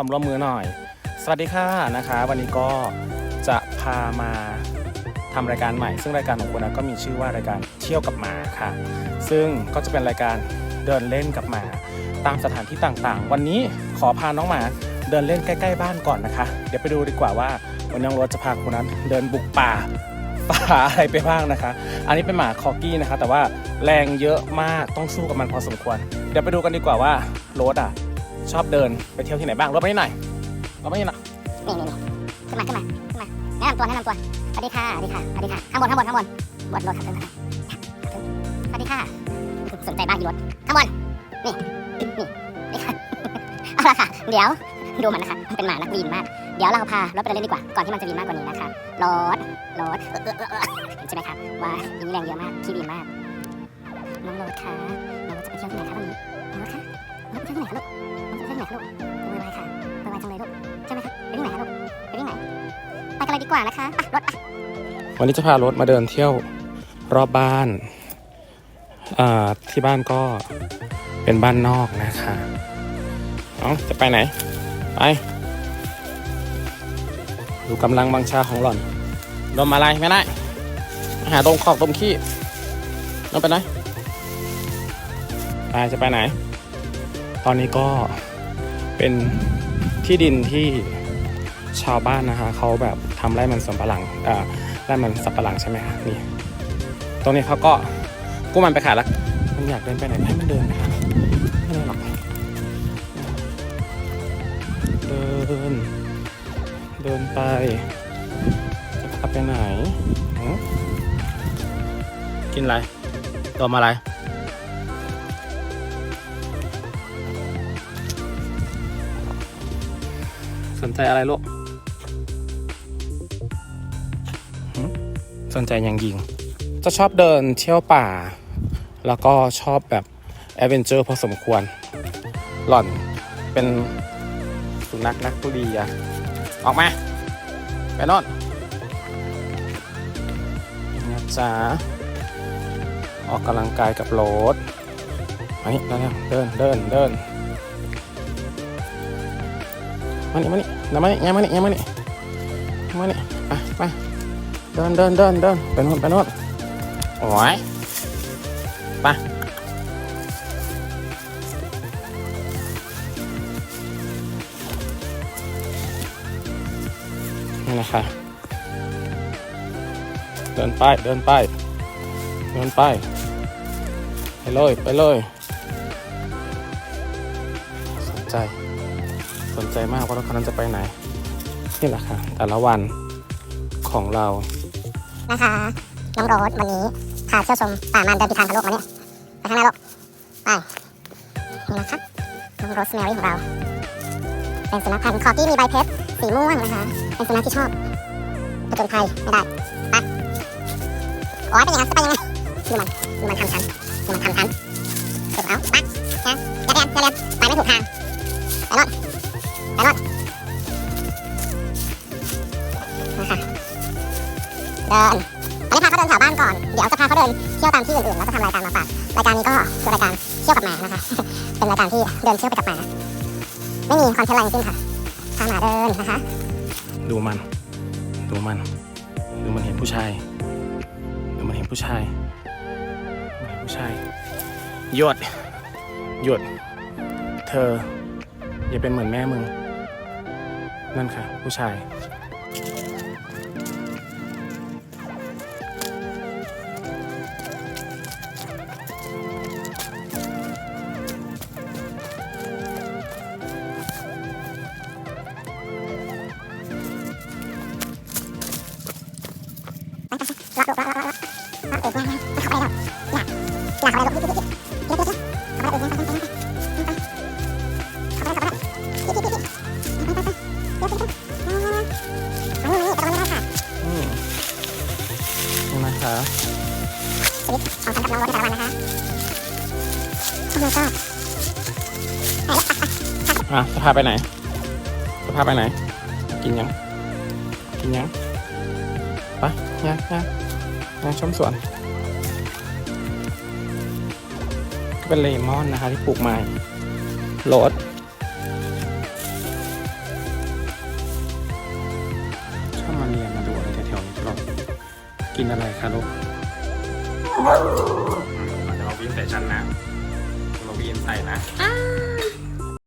ความร่วมมือหน่อย สวัสดีค่ะนะคะ วันนี้ก็จะพามาทำรายการใหม่ ซึ่งรายการของคุณนะก็มีชื่อว่ารายการเที่ยวกับหมาค่ะ ซึ่งก็จะเป็นรายการเดินเล่นกับหมาตามสถานที่ต่างๆ วันนี้ขอพาน้องหมาเดินเล่นใกล้ๆบ้านก่อนนะคะ เดี๋ยวไปดูดีกว่าว่าวันนี้น้องรถจะพาคุณนั้นเดินบุกป่าป่าอะไรไปบ้างนะคะ อันนี้เป็นหมาคอกี้นะคะ แต่ว่าแรงเยอะมากต้องสู้กับมันพอสมควร เดี๋ยวไปดูกันดีกว่าว่าโรสอะ ชอบเดินไปเที่ยวที่ไหนบ้างรถไปที่ไหนรถไปที่ไหนนี่นี่นี่ขึ้นมาขึ้นมาขึ้นมาแนะนำตัวแนะนำตัวสวัสดีค่ะสวัสดีค่ะสวัสดีค่ะข้างบนข้างบนข้างบนบนรถครับขึ้นมาสวัสดีค่ะสนใจบ้านกี่รถข้างบนนี่นี่นี่ค่ะเอาละค่ะเดี๋ยวดูมันนะคะเป็นหมานักบินมาก เดี๋ยวเราพารถไปเล่นดีกว่า ก่อนที่มันจะบินมากกว่านี้นะคะรถรถเห็นใช่ไหมคะว่ายิงแรงเยอะมากขี้บินมากน้องรถคะน้องจะไปเที่ยวที่ไหนคะวันนี้ น้องรถคะน้องรถไปเที่ยวที่ไหนลูกน้องไปเที่ยวที่ไหนลูกโวยวายค่ะโวยวายจังเลยลูกใช่ไหมคะไปที่ไหนคะลูกไปที่ไหนไปกันเลยดีกว่านะคะไปรถไปวันนี้จะพารถมาเดินเที่ยวรอบบ้านอ่าที่บ้านก็เป็นบ้านนอกนะคะเอ้าจะไปไหน ไป ดูกำลังบังชาของหล่อนดมอะไรไม่ได้หาตรงขอบตรงขี้น้องไปไหนไปจะไปไหน ตอนนี้ก็เป็นที่ดินที่ชาวบ้านนะคะเขาแบบทำไร่มันสำปะหลังอ่าไร่มันสับปะหลังใช่ไหมคะนี่ ตรงนี้เขาก็กู้มันไปขายแล้วมันอยากเดินไปไหนให้มันเดินนะคะไม่ได้หรอกเดิน เดินไปจะพาไปไหนกินอะไรตัวมาอะไร สนใจอะไรลูกสนใจอย่างยิง จะชอบเดินเที่ยวป่า แล้วก็ชอบแบบแอดเวนเจอร์พอสมควร หล่อนเป็นสุนัขนักบุรีอะออกมา ไปนอนนะจ๊ะออกกำลังกายกับโรถมานี่เร็วเดินเดินเดิน มานี่มานี่มานี่ยังมานี่ยังมานี่มานี่ไปไปเดินเดินเดินเดินไปโน่นไปโน่นโอ้ยไปนี่นะคะเดินไปเดินไปเดินไปไปเลยไปเลยสนใจ สนใจมากว่ารถคันนั้นจะไปไหน นี่แหละค่ะ แต่ละวันของเรานะคะน้องโรสวันนี้พาเที่ยวชมป่ามันเดินผิดทางทะลุมาเนี่ยไปข้างหน้าลูกไปนี่นะคะน้องโรสแมรี่ของเรา เป็นสุนัขพันธุ์คอกี้มีใบเพชรสีม่วงนะคะ เป็นสุนัขที่ชอบผจญภัยไม่ได้ไปโอ้ยเป็นย่างนั้นจะไปยังไงดูมันดูมันทำฉันดูมันทำ ดินอันนี้พาเขาเดินแถวบ้านก่อน เดี๋ยวจะพาเขาเดินเที่ยวตามที่อื่นๆ แล้วจะทำรายการมาฝาก รายการนี้ก็คือรายการเที่ยวกับหมานะคะ เป็นรายการที่เดินเที่ยวไปกับหมา ไม่มีคอนเทนต์อะไรทั้งสิ้นค่ะ พาหมาเดินนะคะ ดูมัน ดูมัน ดูมันเห็นผู้ชาย ดูมันเห็นผู้ชายเห็นผู้ชาย หยด หยด เธอ อย่าเป็นเหมือนแม่มึง นั่นค่ะ ผู้ชาย ละละละละละละเอ็ดนะนะเข้าไปแล้วอยากอยากอะไรลูกจิ๊กจิ๊กจิ๊กจิ๊กจิ๊กเขาไปเอ็ดนะไปไปไปไปเข้าไปเข้าไปจิ๊กจิ๊กจิ๊กไปไปไปไปเดี๋ยวไปไปอันนี้มันนี่ตะวันะอืมนี่นะคะชีวิตของฉันกับน้องรถในแต่ละวันนะคะโอ้ my god อะจะพาไปไหนจะพาไปไหน กินยัง กินยังไปยังยัง นะชมสวน เป็นเลมอนนะคะที่ปลูกใหม่รดชอบมาเรียนมาดูอะไรแถวๆนี้ตลอดกินอะไรคะลูกเราวิ่งใส่ชั้นนะเราวิ่งใส่นะ